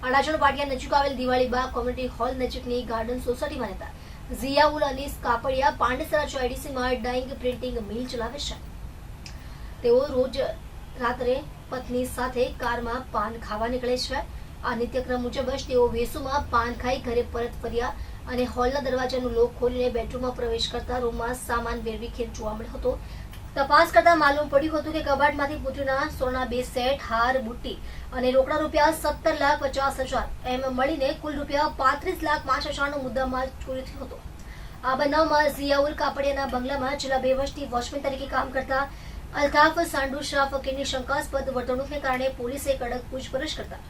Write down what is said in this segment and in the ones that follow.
અડાજણ પાટિયા નજીક આવેલ Diwalibaug community hall નજીકની ગાર્ડન સોસાયટીમાં રહેતા ઝિયાઉલ અનીસ કાપડિયા પાંડેસરા ચોઆઈડીસીમાં ડાઇંગ પ્રિન્ટિંગ મિલ ચલાવે છે. તેઓ રોજ રાત્રે પત્ની સાથે કારમાં પાન ખાવા નીકળે છે. આ નિત્યક્રમ મુજબ જ તેઓ વેસુમાં પાન ખાઈ ઘરે પરત ફર્યા અને હોલના દરવાજાનું લોક ખોલીને બેડરૂમમાં પ્રવેશ કરતા રૂમમાં સામાન વેરવી વેરવિખેર જોવા મળ્યો હતો. તપાસ કરતા માલુમ પડ્યું હતું કે કબાટમાંથી પુત્રીના સોના બે સેટ, હાર, બુટ્ટી અને રોકડા રૂપિયા સત્તર લાખ પચાસ હજાર એમ મળીને કુલ રૂપિયા પાંત્રીસ લાખ પાંચ હજારનો મુદ્દામાલ ચોરી થયો હતો. આ બનાવમાં ઝિયાઉલ કાપડિયાના બંગલામાં છેલ્લા બે વર્ષથી વોચમેન તરીકે કામ કરતા અલ્તાફ સાંડુ શાહ ફકીરની શંકાસ્પદ વર્તણૂકને કારણે પોલીસે કડક પૂછપરછ કરતા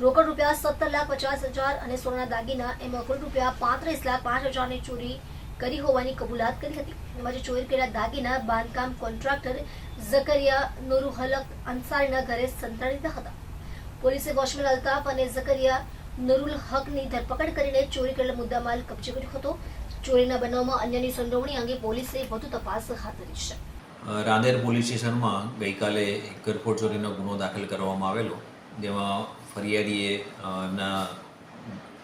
રોકડ રૂપિયા સત્તર લાખ પચાસ હજાર અને સોનાના દાગીના એમાં કુલ રૂપિયા પાંત્રીસ લાખ પાંચ હજારની ચોરી કરી હોવાની કબૂલાત કરી હતી. તેમજ ચોરી કરેલા દાગીના, બાંધકામ કોન્ટ્રાક્ટર ઝકરિયા નુરુહલક અંસારીના ઘરે સંતાડીતા હતા. પોલીસે વોચમેન અલ્તાફ અને ઝકરિયા નુરુલ હકની ધરપકડ કરીને ચોરી કરેલા મુદ્દામાલ કબજે કર્યો હતો. ચોરીના બનાવમાં અન્યની સંડોવણી અંગે પોલીસે વધુ તપાસ હાથ ધરી છે. રાંદેર પોલીસ સ્ટેશનમાં ગઈકાલે એક ચોરીનો ગુનો દાખલ કરવામાં આવેલો, જેમાં ફરિયાદીએ એમના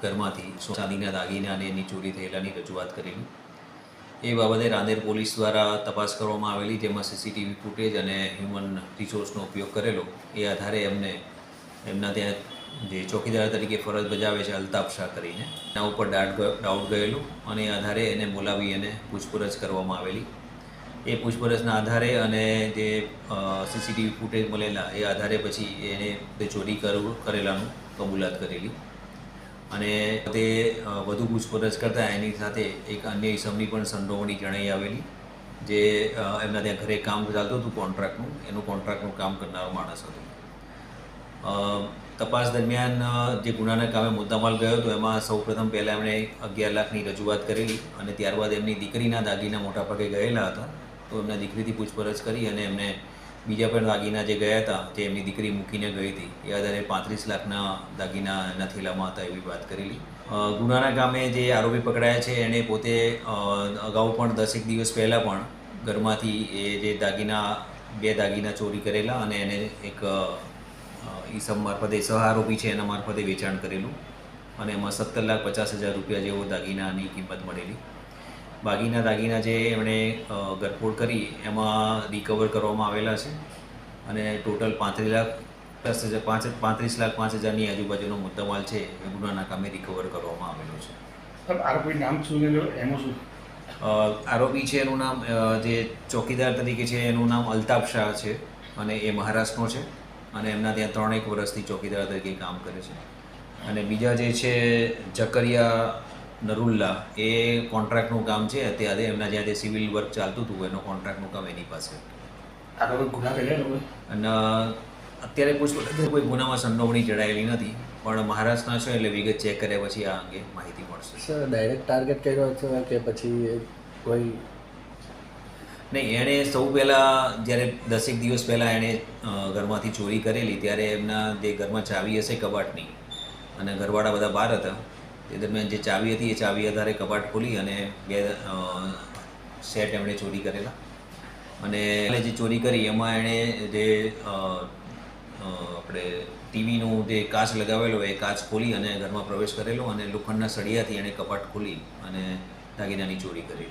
ઘરમાંથી ચાંદીના દાગીના અને એની ચોરી થયેલાની રજૂઆત કરેલી. એ બાબતે રાંદેર પોલીસ દ્વારા તપાસ કરવામાં આવેલી, જેમાં સીસીટીવી ફૂટેજ અને હ્યુમન રિસોર્સનો ઉપયોગ કરેલો, એ આધારે એમને એમના ત્યાં જે ચોકીદાર તરીકે ફરજ બજાવે છે, અલ્તાફ શાહ કરીને, એના ઉપર ડાઉટ ડાઉટ ગયેલું અને એ આધારે એને બોલાવી અને પૂછપરછ કરવામાં આવેલી. એ પૂછપરછના આધારે અને જે સીસીટીવી ફૂટેજ મળેલા, એ આધારે પછી એને ચોરી કરું, કરેલાનું કબૂલાત કરેલી. અને તે વધુ પૂછપરછ કરતાં એની સાથે એક અન્ય ઇસમની પણ સંડોવણી જણાઈ આવેલી, જે એમના ત્યાં ઘરે કામ ચાલતું હતું કોન્ટ્રાક્ટનું, એનું કોન્ટ્રાક્ટનું કામ કરનારો માણસ હતો. તપાસ દરમિયાન જે ગુનાના કામે મુદ્દામાલ ગયો હતો, એમાં સૌપ્રથમ પહેલાં એમણે અગિયાર લાખની રજૂઆત કરેલી અને ત્યારબાદ એમની દીકરીના દાગીના મોટા ભાગે ગયેલા હતા, તો એમના દીકરીથી પૂછપરછ કરી અને એમને બીજા પણ દાગીના જે ગયા હતા, જે એમની દીકરી મૂકીને ગઈ હતી, એ આધારે પાંત્રીસ લાખના દાગીના એના થેલામાં હતા એવી વાત કરેલી. ગુનાના કામે જે આરોપી પકડાયા છે એણે પોતે અગાઉ પણ દસેક દિવસ પહેલાં પણ ઘરમાંથી એ જે દાગીના, બે દાગીના ચોરી કરેલા અને એને એક ઈસમ મારફતે સહ આરોપી છે, એના મારફતે વેચાણ કરેલું. અને એમાં સત્તર લાખ પચાસ હજાર રૂપિયા જેવો દાગીનાની કિંમત મળેલી. બાકીના દાગીના જે એમણે ગરફોડ કરી એમાં રિકવર કરવામાં આવેલા છે. અને ટોટલ પાંત્રીસ લાખ દસ હજાર પાંચ પાંત્રીસ લાખ પાંચ હજારની આજુબાજુનો મુદ્દામાલ છે એ ગુનાના કામે રિકવર કરવામાં આવેલો છે. આરોપી નામ શું એનું શું? આરોપી છે એનું નામ જે ચોકીદાર તરીકે છે એનું નામ અલ્તાફ શાહ છે અને એ મહારાષ્ટ્રનો છે અને એમના ત્યાં ત્રણેક વર્ષથી ચોકીદાર તરીકે કામ કરે છે. અને બીજા જે છે જકરિયા નરુલ્લા એ કોન્ટ્રાક્ટનું કામ છે. અત્યારે એમના જ્યાં તે સિવિલ વર્ક ચાલતું હતું એનું કોન્ટ્રાક્ટનું કામ એની પાસે. અને અત્યારે પૂછપરછ કોઈ ગુનામાં સંડોવણી જડાયેલી નથી. પણ મહારાષ્ટ્રના છે એટલે વિગત ચેક કર્યા પછી આ અંગે માહિતી મળશે. સર ડાયરેક્ટ ટાર્ગેટ કર્યો છે કે પછી કોઈ નહીં એણે સૌ પહેલાં જ્યારે દસેક દિવસ પહેલાં એણે ઘરમાંથી ચોરી કરેલી ત્યારે એમના જે ઘરમાં ચાવી હશે કબાટની અને ઘરવાળા બધા બહાર હતા તે દરમિયાન જે ચાવી હતી, એ ચાવી આધારે કબાટ ખોલી અને બે સેટ એમણે ચોરી કરેલા. અને જે ચોરી કરી, એમાં એણે જે આપણે ટીવીનું જે કાચ લગાવેલો, એ કાચ ખોલી અને ઘરમાં પ્રવેશ કરેલો અને લોખંડના સળિયાથી એણે કપાટ ખોલી અને દાગીનાની ચોરી કરેલી